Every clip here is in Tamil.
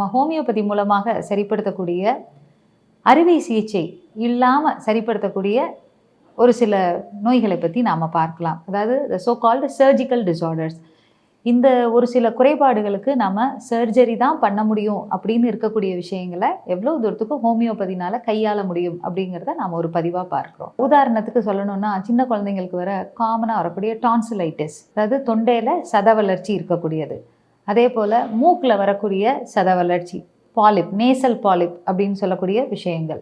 நம்ம ஹோமியோபதி மூலமாக சரிப்படுத்தக்கூடிய அறுவை சிகிச்சை இல்லாமல் சரிப்படுத்தக்கூடிய ஒரு சில நோய்களை பற்றி நாம் பார்க்கலாம். அதாவது the so called surgical disorders இந்த ஒரு சில குறைபாடுகளுக்கு நம்ம சர்ஜரி தான் பண்ண முடியும் அப்படின்னு இருக்கக்கூடிய விஷயங்களை எவ்வளோ தூரத்துக்கு ஹோமியோபதினால் கையாள முடியும் அப்படிங்கிறத நாம் ஒரு பதிவாக பார்க்குறோம். உதாரணத்துக்கு சொல்லணும்னா சின்ன குழந்தைங்களுக்கு வர காமனாக வரக்கூடிய டான்சிலைட்டிஸ் அதாவது தொண்டையில் சத வளர்ச்சி இருக்கக்கூடியது. அதே போல் மூக்கில் வரக்கூடிய சத வளர்ச்சி பாலிப் நேசல் பாலிப் அப்படின்னு சொல்லக்கூடிய விஷயங்கள்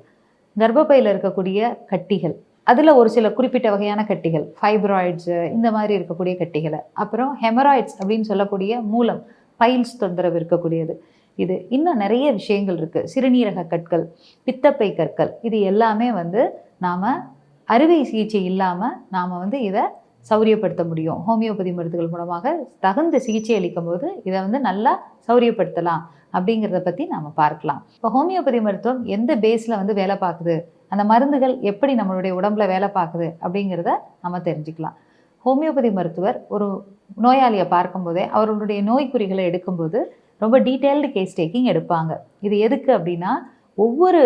கர்ப்பப்பையில் இருக்கக்கூடிய கட்டிகள் அதில் ஒரு சில குறிப்பிட்ட வகையான கட்டிகள் ஃபைப்ராய்ட்ஸு இந்த மாதிரி இருக்கக்கூடிய கட்டிகளை அப்புறம் ஹெமராய்ட்ஸ் அப்படின்னு சொல்லக்கூடிய மூலம் பைல்ஸ் தொந்தரவு இருக்கக்கூடியது. இது இன்னும் நிறைய விஷயங்கள் இருக்குது சிறுநீரக கற்கள் பித்தப்பை கற்கள் இது எல்லாமே வந்து நாம் அறுவை சிகிச்சை இல்லாமல் நாம் வந்து இதை சௌரியப்படுத்த முடியும். ஹோமியோபதி மருந்துகள் மூலமாக தகுந்த சிகிச்சை அளிக்கும் போது இதை வந்து நல்லா சௌரியப்படுத்தலாம் அப்படிங்கிறத பற்றி நாம் பார்க்கலாம். இப்போ ஹோமியோபதி மருத்துவம் எந்த பேஸில் வந்து வேலை பார்க்குது? அந்த மருந்துகள் எப்படி நம்மளுடைய உடம்புல வேலை பார்க்குது? அப்படிங்கிறத நம்ம தெரிஞ்சுக்கலாம். ஹோமியோபதி மருத்துவர் ஒரு நோயாளியை பார்க்கும்போதே அவர்களுடைய நோய்க்குறிகளை எடுக்கும்போது ரொம்ப டீட்டெயில்டு கேஸ் டேக்கிங் எடுப்பாங்க. இது எதுக்கு அப்படின்னா ஒவ்வொரு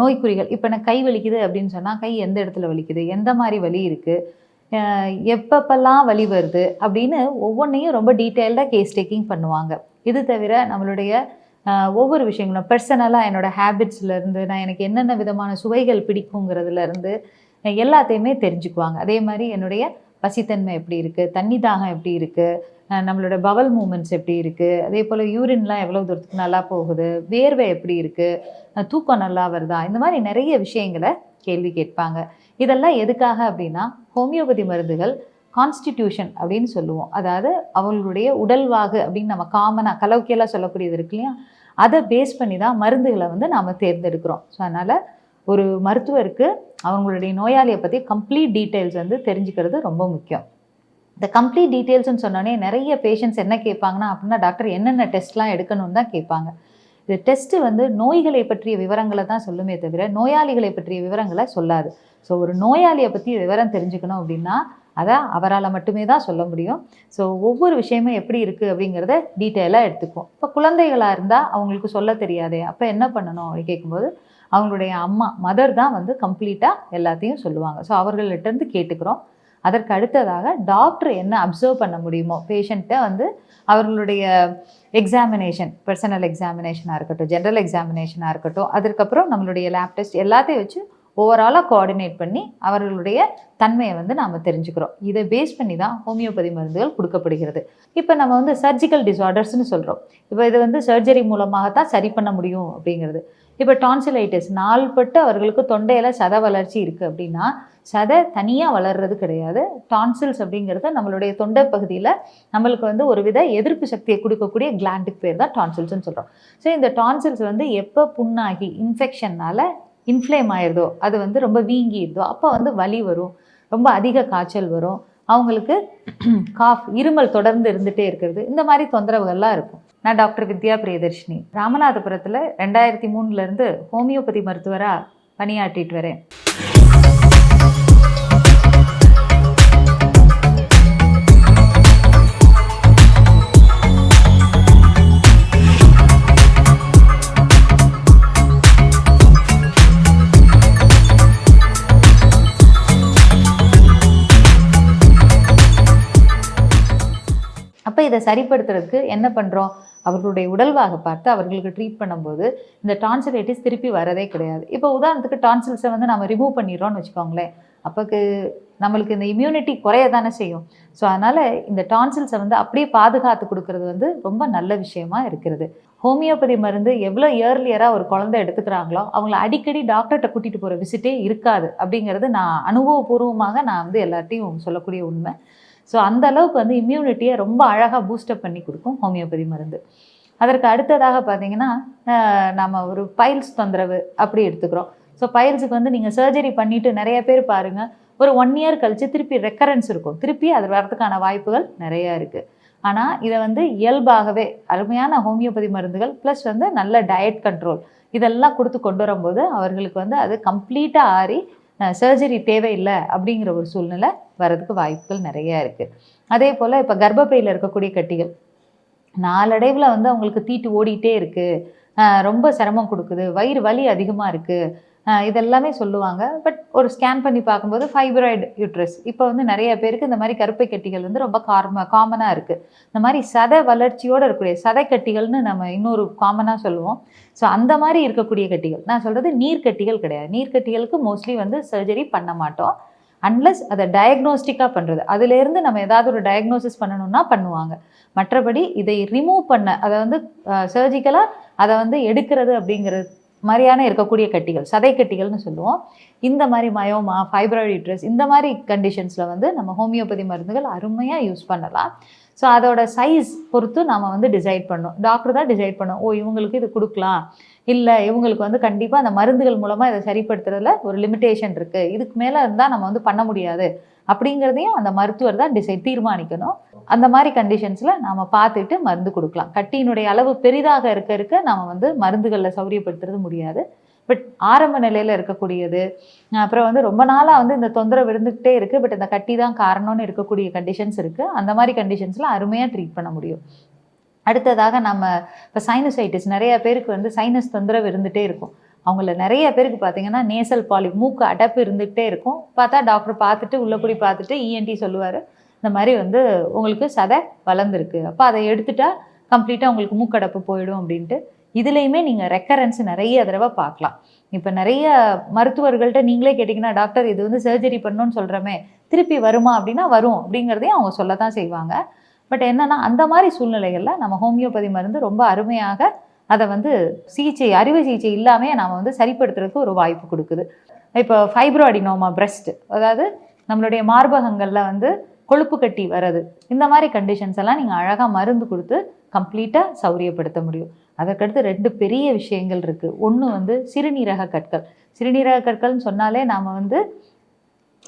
நோய்க்குறிகள் இப்போ எனக்கு கை வலிக்குது அப்படின்னு சொன்னால் கை எந்த இடத்துல வலிக்குது? எந்த மாதிரி வலி இருக்குது எப்பப்பெல்லாம் வழி வருது அப்படின்னு ஒவ்வொன்றையும் ரொம்ப டீட்டெயில்டாக கேஸ் டேக்கிங் பண்ணுவாங்க. இது தவிர நம்மளுடைய ஒவ்வொரு விஷயங்களும் பர்சனலாக என்னோட ஹேபிட்ஸ்லேருந்து நான் எனக்கு என்னென்ன விதமான சுவைகள் பிடிக்குங்கிறதுலேருந்து எல்லாத்தையுமே தெரிஞ்சுக்குவாங்க. அதே மாதிரி என்னுடைய பசித்தன்மை எப்படி இருக்குது தண்ணி தாகம் எப்படி இருக்குது நம்மளோட பவல் மூமெண்ட்ஸ் எப்படி இருக்குது அதே போல் யூரின்லாம் எவ்வளோ தூரத்துக்கு நல்லா போகுது வேர்வை எப்படி இருக்குது தூக்கம் நல்லா வருதா இந்த மாதிரி நிறைய விஷயங்களை கேள்வி கேட்பாங்க. இதெல்லாம் எதுக்காக அப்படின்னா ஹோமியோபதி மருந்துகள் கான்ஸ்டிடியூஷன் அப்படின்னு சொல்லுவோம். அதாவது அவங்களுடைய உடல்வாகு அப்படின்னு நம்ம காமனாக கலோக்கியலாக சொல்லக்கூடியது இருக்கு இல்லையா? அதை பேஸ் பண்ணி தான் மருந்துகளை வந்து நாம் தேர்ந்தெடுக்கிறோம். ஸோ அதனால் ஒரு மருத்துவருக்கு அவங்களுடைய நோயாளியை பற்றி கம்ப்ளீட் டீட்டெயில்ஸ் வந்து தெரிஞ்சுக்கிறது ரொம்ப முக்கியம். இந்த கம்ப்ளீட் டீட்டெயில்ஸ்னு சொன்னோடனே நிறைய பேஷண்ட்ஸ் என்ன கேட்பாங்கன்னா அப்படின்னா டாக்டர் என்னென்ன டெஸ்ட்லாம் எடுக்கணும்னு தான் கேட்பாங்க. இந்த டெஸ்ட்டு வந்து நோய்களை பற்றிய விவரங்களை தான் சொல்லுமே தவிர நோயாளிகளை பற்றிய விவரங்களை சொல்லாது. ஸோ ஒரு நோயாளியை பற்றி விவரம் தெரிஞ்சுக்கணும் அப்படின்னா அதை அவரால் மட்டுமே தான் சொல்ல முடியும். ஸோ ஒவ்வொரு விஷயமும் எப்படி இருக்குது அப்படிங்கிறத டீட்டெயிலாக எடுத்துக்குவோம். இப்போ குழந்தைகளாக இருந்தால் அவங்களுக்கு சொல்ல தெரியாதே அப்போ என்ன பண்ணணும் அப்படின்னு கேட்கும்போது அவங்களுடைய அம்மா மதர் தான் வந்து கம்ப்ளீட்டாக எல்லாத்தையும் சொல்லுவாங்க. ஸோ அவர்கள்ட்டேருந்து கேட்டுக்கிறோம். அதற்கு அடுத்ததாக டாக்டர் என்ன அப்சர்வ் பண்ண முடியுமோ? பேஷண்ட்டை வந்து அவர்களுடைய எக்ஸாமினேஷன் பர்சனல் எக்ஸாமினேஷனாக இருக்கட்டும் ஜென்ரல் எக்ஸாமினேஷனாக இருக்கட்டும் அதுக்கப்புறம் நம்மளுடைய லேப் டெஸ்ட் எல்லாத்தையும் வச்சு ஓவராலாக கோஆர்டினேட் பண்ணி அவர்களுடைய தன்மையை வந்து நாம் தெரிஞ்சுக்கிறோம். இதை பேஸ் பண்ணி தான் ஹோமியோபதி மருந்துகள் கொடுக்கப்படுகிறது. இப்போ நம்ம வந்து சர்ஜிக்கல் டிசார்டர்ஸ்னு சொல்கிறோம் இப்போ இது வந்து சர்ஜரி மூலமாக தான் சரி பண்ண முடியும் அப்படிங்கிறது. இப்போ டான்சிலைட்டிஸ் நாள்பட்டு அவர்களுக்கு தொண்டையில் சத வளர்ச்சி இருக்குது அப்படின்னா சதை தனியாக வளர்றது கிடையாது. டான்சில்ஸ் அப்படிங்கிறது நம்மளுடைய தொண்டை பகுதியில் நம்மளுக்கு வந்து ஒரு வித எதிர்ப்பு சக்தியை கொடுக்கக்கூடிய கிளாண்டுக்கு பேர் தான் டான்சில்ஸ்னு சொல்கிறோம் ஸோ இந்த டான்சில்ஸ் வந்து எப்போ புண்ணாகி இன்ஃபெக்ஷனால் இன்ஃப்ளேம் ஆயிடுதோ அது வந்து ரொம்ப வீங்கிடுதோ அப்போ வந்து வலி வரும் ரொம்ப அதிக காய்ச்சல் வரும் அவங்களுக்கு காஃப் இருமல் தொடர்ந்து இருந்துகிட்டே இருக்கிறது. இந்த மாதிரி தொந்தரவுகள்லாம் இருக்கும். நான் டாக்டர் வித்யா பிரியதர்ஷினி. ராமநாதபுரத்தில் ரெண்டாயிரத்தி மூணுலேருந்து ஹோமியோபதி மருத்துவராக பணியாற்றிட்டு வரேன். அப்போ இதை சரிப்படுத்துறதுக்கு என்ன பண்ணுறோம் அவர்களுடைய உடல்வாக பார்த்து அவர்களுக்கு ட்ரீட் பண்ணும்போது இந்த டான்சிலைட்டிஸ் திருப்பி வரதே கிடையாது. இப்போ உதாரணத்துக்கு டான்சில்ஸை வந்து நம்ம ரிமூவ் பண்ணிடுறோம்னு வச்சுக்கோங்களேன். அப்போக்கு நம்மளுக்கு இந்த இம்யூனிட்டி குறைய தானே செய்யும். ஸோ அதனால் இந்த டான்சில்ஸை வந்து அப்படியே பாதுகாத்து கொடுக்கறது வந்து ரொம்ப நல்ல விஷயமா இருக்கிறது. ஹோமியோபதி மருந்து எவ்வளோ இயர்லியராக ஒரு குழந்தை எடுத்துக்கிறாங்களோ அவங்கள அடிக்கடி டாக்டர்கிட்ட கூட்டிகிட்டு போகிற விசிட்டே இருக்காது. அப்படிங்கிறது நான் அனுபவபூர்வமாக நான் வந்து எல்லாத்தையும் சொல்லக்கூடிய உண்மை. ஸோ அந்த அளவுக்கு வந்து இம்யூனிட்டியை ரொம்ப அழகாக பூஸ்டப் பண்ணி கொடுக்கும் ஹோமியோபதி மருந்து. அதற்கு அடுத்ததாக பார்த்தீங்கன்னா நம்ம ஒரு பைல்ஸ் தொந்தரவு அப்படி எடுத்துக்கிறோம். ஸோ பைல்ஸுக்கு வந்து நீங்கள் சர்ஜரி பண்ணிவிட்டு நிறைய பேர் பாருங்கள் ஒரு ஒன் இயர் கழித்து திருப்பி ரெக்கரன்ஸ் இருக்கும். திருப்பி அது வரதுக்கான வாய்ப்புகள் நிறையா இருக்குது ஆனால் இதை வந்து இயல்பாகவே அருமையான ஹோமியோபதி மருந்துகள் ப்ளஸ் வந்து நல்ல டயட் கண்ட்ரோல் இதெல்லாம் கொடுத்து கொண்டு வரும்போது அவர்களுக்கு வந்து அது கம்ப்ளீட்டாக ஆறி சர்ஜரி தேவையில்லை அப்படிங்கிற ஒரு சூழ்நிலை வரதுக்கு வாய்ப்புகள் நிறைய இருக்குது அதே போல் இப்போ கர்ப்பப்பையில் இருக்கக்கூடிய கட்டிகள் நாளடைவில் வந்து அவங்களுக்கு தீட்டு ஓடிட்டே இருக்குது ரொம்ப சிரமம் கொடுக்குது. வயிறு வலி அதிகமாக இருக்குது இதெல்லாமே சொல்லுவாங்க. பட் ஒரு ஸ்கேன் பண்ணி பார்க்கும்போது ஃபைப்ராய்டு யூட்ரஸ் இப்போ வந்து நிறைய பேருக்கு இந்த மாதிரி கருப்பை கட்டிகள் வந்து ரொம்ப கார்ம காமனாக இருக்குது இந்த மாதிரி சதை வளர்ச்சியோடு இருக்கக்கூடிய சதை கட்டிகள்னு நம்ம இன்னொரு காமனாக சொல்லுவோம். ஸோ அந்த மாதிரி இருக்கக்கூடிய கட்டிகள். நான் சொல்கிறது நீர்க்கட்டிகள் கிடையாது. நீர்க்கட்டிகளுக்கு மோஸ்ட்லி வந்து சர்ஜரி பண்ண மாட்டோம். அன்லஸ் அதை டயக்னோஸ்டிக்காக பண்ணுறது அதுலேருந்து நம்ம ஏதாவது ஒரு டயக்னோசிஸ் பண்ணணும்னா பண்ணுவாங்க. மற்றபடி இதை ரிமூவ் பண்ண அதை வந்து சர்ஜிக்கலாக அதை வந்து எடுக்கிறது அப்படிங்கிறது மாதிரியான இருக்கக்கூடிய கட்டிகள் சதை கட்டிகள்னு சொல்லுவோம். இந்த மாதிரி மயோமா ஃபைப்ராய்டு யூட்ரஸ் இந்த மாதிரி கண்டிஷன்ஸில் வந்து நம்ம ஹோமியோபதி மருந்துகள் அருமையாக யூஸ் பண்ணலாம். ஸோ அதோட சைஸ் பொறுத்து நாம் வந்து டிசைட் பண்ணோம் டாக்டர் தான் டிசைட் பண்ணோம் ஓ இவங்களுக்கு இது கொடுக்கலாம். இல்லை இவங்களுக்கு வந்து கண்டிப்பாக அந்த மருந்துகள் மூலமாக இதை சரிப்படுத்துறதுல ஒரு லிமிட்டேஷன் இருக்குது இதுக்கு மேலே இருந்தால் நம்ம வந்து பண்ண முடியாது. அப்படிங்கிறதையும் அந்த மருத்துவர் தான் டிசைட் தீர்மானிக்கணும். அந்த மாதிரி கண்டிஷன்ஸில் நாம் பார்த்துட்டு மருந்து கொடுக்கலாம். கட்டியினுடைய அளவு பெரிதாக இருக்க இருக்க நாம் வந்து மருந்துகளில் சௌரியப்படுத்துறது முடியாது. பட் ஆரம்ப நிலையில் இருக்கக்கூடியது. அப்புறம் வந்து ரொம்ப நாளாக வந்து இந்த தொந்தரவு இருந்துக்கிட்டே இருக்குது பட் இந்த கட்டி தான் காரணம்னு இருக்கக்கூடிய கண்டிஷன்ஸ் இருக்குது அந்த மாதிரி கண்டிஷன்ஸில் அருமையாக ட்ரீட் பண்ண முடியும். அடுத்ததாக நம்ம இப்போ சைனசைட்டிஸ் நிறைய பேருக்கு வந்து சைனஸ் தொந்தரவு இருந்துகிட்டே இருக்கும். அவங்கள நிறைய பேருக்கு பார்த்தீங்கன்னா நேசல் பாலி மூக்கு அடப்பு இருந்துகிட்டே இருக்கும். பார்த்தா டாக்டர் பார்த்துட்டு உள்ளே போய் பார்த்துட்டு இஎன்டி சொல்லுவார். இந்த மாதிரி வந்து உங்களுக்கு சதை வளர்ந்துருக்கு. அப்போ அதை எடுத்துட்டா கம்ப்ளீட்டாக உங்களுக்கு மூக்கடப்பு போயிடும் அப்படின்ட்டு இதுலேயுமே நீங்கள் ரெக்கரன்ஸ் நிறைய தடவை பார்க்கலாம். இப்போ நிறைய மருத்துவர்கள்ட்ட நீங்களே கேட்டிங்கன்னா டாக்டர் இது வந்து சர்ஜரி பண்ணணும்னு சொல்கிறோமே திருப்பி வருமா அப்படின்னா வரும் அப்படிங்கிறதையும் அவங்க சொல்ல தான் செய்வாங்க. பட் என்னென்னா அந்த மாதிரி சூழ்நிலைகளில் நம்ம ஹோமியோபதி மருந்து ரொம்ப அருமையாக அதை வந்து சிகிச்சை அறுவை சிகிச்சை இல்லாமல் நாம் வந்து சரிப்படுத்துறதுக்கு ஒரு வாய்ப்பு கொடுக்குது. இப்போ ஃபைப்ரோடினோமா பிரஸ்ட் அதாவது நம்மளுடைய மார்பகங்களில் வந்து கொழுப்பு கட்டி வர்றது இந்த மாதிரி கண்டிஷன்ஸ் எல்லாம் நீங்கள் அழகாக மருந்து கொடுத்து கம்ப்ளீட்டாக சௌரியப்படுத்த முடியும். அதற்கடுத்து ரெண்டு பெரிய விஷயங்கள் இருக்குது ஒன்று வந்து சிறுநீரக கற்கள். சிறுநீரக கற்கள்னு சொன்னாலே நாம் வந்து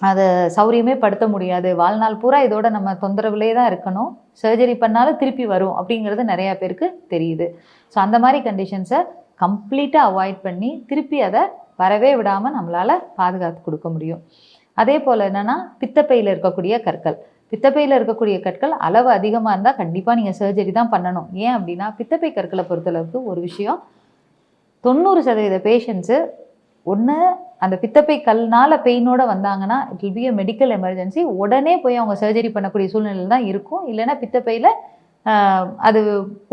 அதை சௌரியமே படுத்த முடியாது. வாழ்நாள் பூரா இதோட நம்ம தொந்தரவுலே தான் இருக்கணும். சர்ஜரி பண்ணாலும் திருப்பி வரும் அப்படிங்கிறது நிறையா பேருக்கு தெரியுது. ஸோ அந்த மாதிரி கண்டிஷன்ஸை கம்ப்ளீட்டாக அவாய்ட் பண்ணி திருப்பி அதை வரவே விடாமல் நம்மளால் பாதுகாத்து கொடுக்க முடியும். அதே போல் என்னென்னா பித்தப்பையில் இருக்கக்கூடிய கற்கள். பித்தப்பையில் இருக்கக்கூடிய கற்கள் அளவு அதிகமாக இருந்தால் கண்டிப்பாக நீங்கள் சர்ஜரி தான் பண்ணணும். ஏன் அப்படின்னா பித்தப்பை கற்களை பொறுத்தளவுக்கு ஒரு விஷயம் தொண்ணூறு சதவீத பேஷண்ட்ஸு ஒன்று அந்த பித்தப்பை கல்னால் பெயினோட வந்தாங்கன்னா it will be a medical emergency உடனே போய் அவங்க சர்ஜரி பண்ணக்கூடிய சூழ்நிலையில் தான் இருக்கும். இல்லைன்னா பித்தப்பையில் அது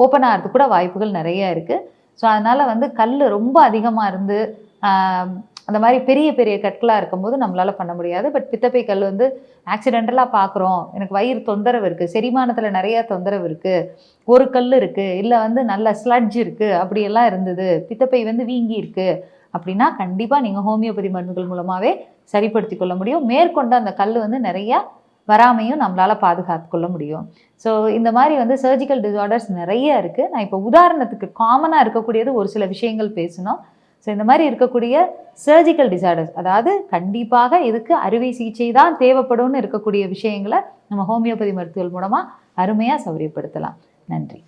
ஓப்பன் ஆகிறதுக்கு கூட வாய்ப்புகள் நிறைய இருக்குது ஸோ அதனால் வந்து கல் ரொம்ப அதிகமாக இருந்து அந்த மாதிரி பெரிய பெரிய கற்களாக இருக்கும்போது நம்மளால் பண்ண முடியாது. பட் பித்தப்பை கல் வந்து ஆக்சிடென்டலாக பார்க்குறோம் எனக்கு வயிறு தொந்தரவு இருக்குது செரிமானத்தில் நிறையா தொந்தரவு இருக்குது ஒரு கல் இருக்குது இல்லை வந்து நல்ல ஸ்லட்ஜ் இருக்குது அப்படியெல்லாம் இருந்தது. பித்தப்பை வந்து வீங்கி இருக்குது அப்படின்னா கண்டிப்பாக நீங்கள் ஹோமியோபதி மருந்துகள் மூலமாகவே சரிப்படுத்தி கொள்ள முடியும். மேற்கொண்டு அந்த கல் வந்து நிறையா வராமையும் நம்மளால் பாதுகாத்து கொள்ள முடியும். ஸோ இந்த மாதிரி வந்து சர்ஜிக்கல் டிசார்டர்ஸ் நிறைய இருக்குது நான் இப்போ உதாரணத்துக்கு காமனாக இருக்கக்கூடியது ஒரு சில விஷயங்கள் பேசணும். ஸோ இந்த மாதிரி இருக்கக்கூடிய சர்ஜிக்கல் டிசார்டர்ஸ் அதாவது கண்டிப்பாக இதுக்கு அறுவை சிகிச்சை தான் தேவைப்படும்னு இருக்கக்கூடிய விஷயங்களை நம்ம ஹோமியோபதி மருத்துவர்கள் மூலமாக அருமையாக சௌரியப்படுத்தலாம். நன்றி.